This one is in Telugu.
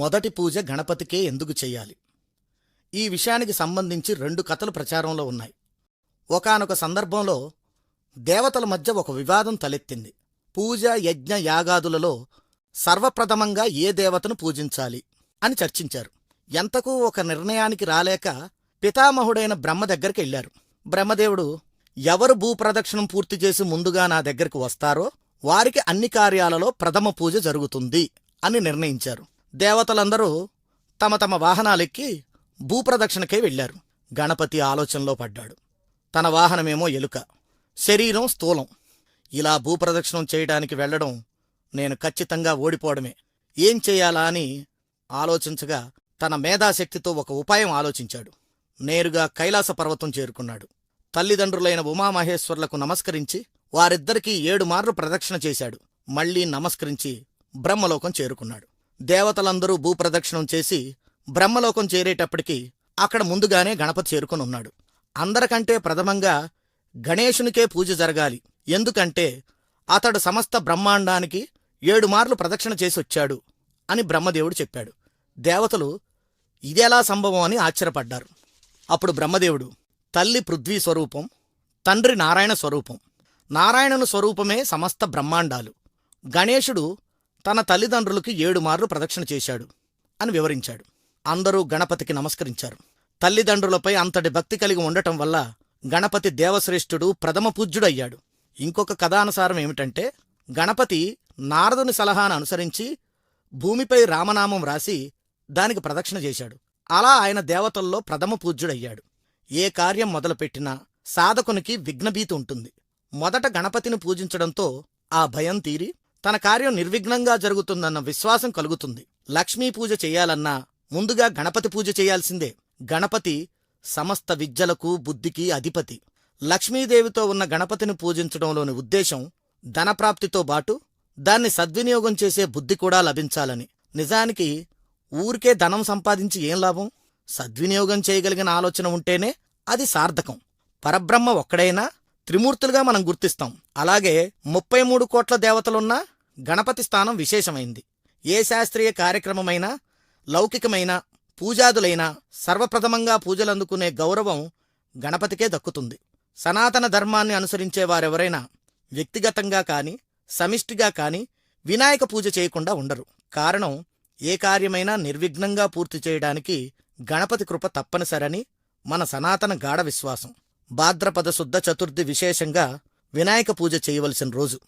మొదటి పూజ గణపతికే ఎందుకు చేయాలి? ఈ విషయానికి సంబంధించి రెండు కథలు ప్రచారంలో ఉన్నాయి. ఒకానొక సందర్భంలో దేవతల మధ్య ఒక వివాదం తలెత్తింది. పూజ యజ్ఞ యాగాదులలో సర్వప్రథమంగా ఏ దేవతను పూజించాలి అని చర్చించారు. ఎంతకు ఒక నిర్ణయానికి రాలేక పితామహుడైన బ్రహ్మ దగ్గరికి వెళ్ళారు బ్రహ్మదేవుడు ఎవరు భూప్రదక్షిణం పూర్తి చేసి ముందుగా నా దగ్గరికి వస్తారో వారికి అన్ని కార్యాలలో ప్రథమ పూజ జరుగుతుంది అని నిర్ణయించారు. దేవతలందరూ తమ తమ వాహనాలెక్కి భూప్రదక్షిణకై వెళ్ళారు గణపతి ఆలోచనలో పడ్డాడు. తన వాహనమేమో ఎలుక శరీరం స్థూలం. ఇలా భూప్రదక్షిణం చేయడానికి వెళ్ళడం నేను ఖచ్చితంగా ఓడిపోవడమే. ఏం చేయాలా అని ఆలోచించగా తన మేధాశక్తితో ఒక ఉపాయం ఆలోచించాడు. నేరుగా కైలాస పర్వతం చేరుకున్నాడు. తల్లిదండ్రులైన ఉమామహేశ్వర్లకు నమస్కరించి వారిద్దరికీ ఏడు మార్లు ప్రదక్షిణ చేశాడు. మళ్ళీ నమస్కరించి బ్రహ్మలోకం చేరుకున్నాడు. దేవతలందరూ భూప్రదక్షిణం చేసి బ్రహ్మలోకం చేరేటప్పటికి అక్కడ ముందుగానే గణపతి చేరుకునున్నాడు అందరికంటే ప్రథమంగా గణేశునికే పూజ జరగాలి. ఎందుకంటే అతడు సమస్త బ్రహ్మాండానికి ఏడు మార్లు ప్రదక్షిణ చేసి వచ్చాడు అని బ్రహ్మదేవుడు చెప్పాడు. దేవతలు ఇదెలా సంభవం అని ఆశ్చర్యపడ్డారు. అప్పుడు బ్రహ్మదేవుడు తల్లి పృథ్వీ స్వరూపం తండ్రి నారాయణ స్వరూపం నారాయణను స్వరూపమే సమస్త బ్రహ్మాండాలు. గణేశుడు తన తల్లిదండ్రులకి ఏడు మార్లు ప్రదక్షిణ చేశాడు అని వివరించాడు. అందరూ గణపతికి నమస్కరించారు. తల్లిదండ్రులపై అంతటి భక్తి కలిగి ఉండటం వల్ల గణపతి దేవశ్రేష్ఠుడు ప్రథమ పూజ్యుడయ్యాడు. ఇంకొక కథానుసారం ఏమిటంటే గణపతి నారదుని సలహాను అనుసరించి భూమిపై రామనామం రాసి దానికి ప్రదక్షిణ చేశాడు. అలా ఆయన దేవతల్లో ప్రథమ పూజ్యుడయ్యాడు. ఏ కార్యం మొదలుపెట్టినా సాధకునికి విఘ్నభీతి ఉంటుంది. మొదట గణపతిని పూజించడంతో ఆ భయం తీరి తన కార్యం నిర్విఘ్నంగా జరుగుతుందన్న విశ్వాసం కలుగుతుంది. లక్ష్మీ పూజ చేయాలన్నా ముందుగా గణపతి పూజ చేయాల్సిందే. గణపతి సమస్త విద్యలకు బుద్ధికి అధిపతి. లక్ష్మీదేవితో ఉన్న గణపతిని పూజించడంలోని ఉద్దేశం ధనప్రాప్తితో బాటు దాన్ని సద్వినియోగం చేసే బుద్ధి కూడా లభించాలని. నిజానికి ఊరికే ధనం సంపాదించి ఏం లాభం? సద్వినియోగం చేయగలిగిన ఆలోచన ఉంటేనే అది సార్థకం. పరబ్రహ్మ ఒక్కడైనా త్రిమూర్తులుగా మనం గుర్తిస్తాం. అలాగే ముప్పై మూడు కోట్ల దేవతలున్నా గణపతి స్థానం విశేషమైంది. ఏ శాస్త్రీయ కార్యక్రమమైనా లౌకికమైన పూజాదులైనా సర్వప్రథమంగా పూజలందుకునే గౌరవం గణపతికే దక్కుతుంది. సనాతన ధర్మాన్ని అనుసరించే వారెవరైనా వ్యక్తిగతంగా కాని సమిష్టిగా కాని వినాయక పూజ చేయకుండా ఉండరు. కారణం ఏ కార్యమైనా నిర్విఘ్నంగా పూర్తి చేయడానికి గణపతి కృప తప్పనిసరని మన సనాతన గాఢ విశ్వాసం. భాద్రపద శుద్ధ చతుర్థి విశేషంగా వినాయక పూజ చేయవలసిన రోజు.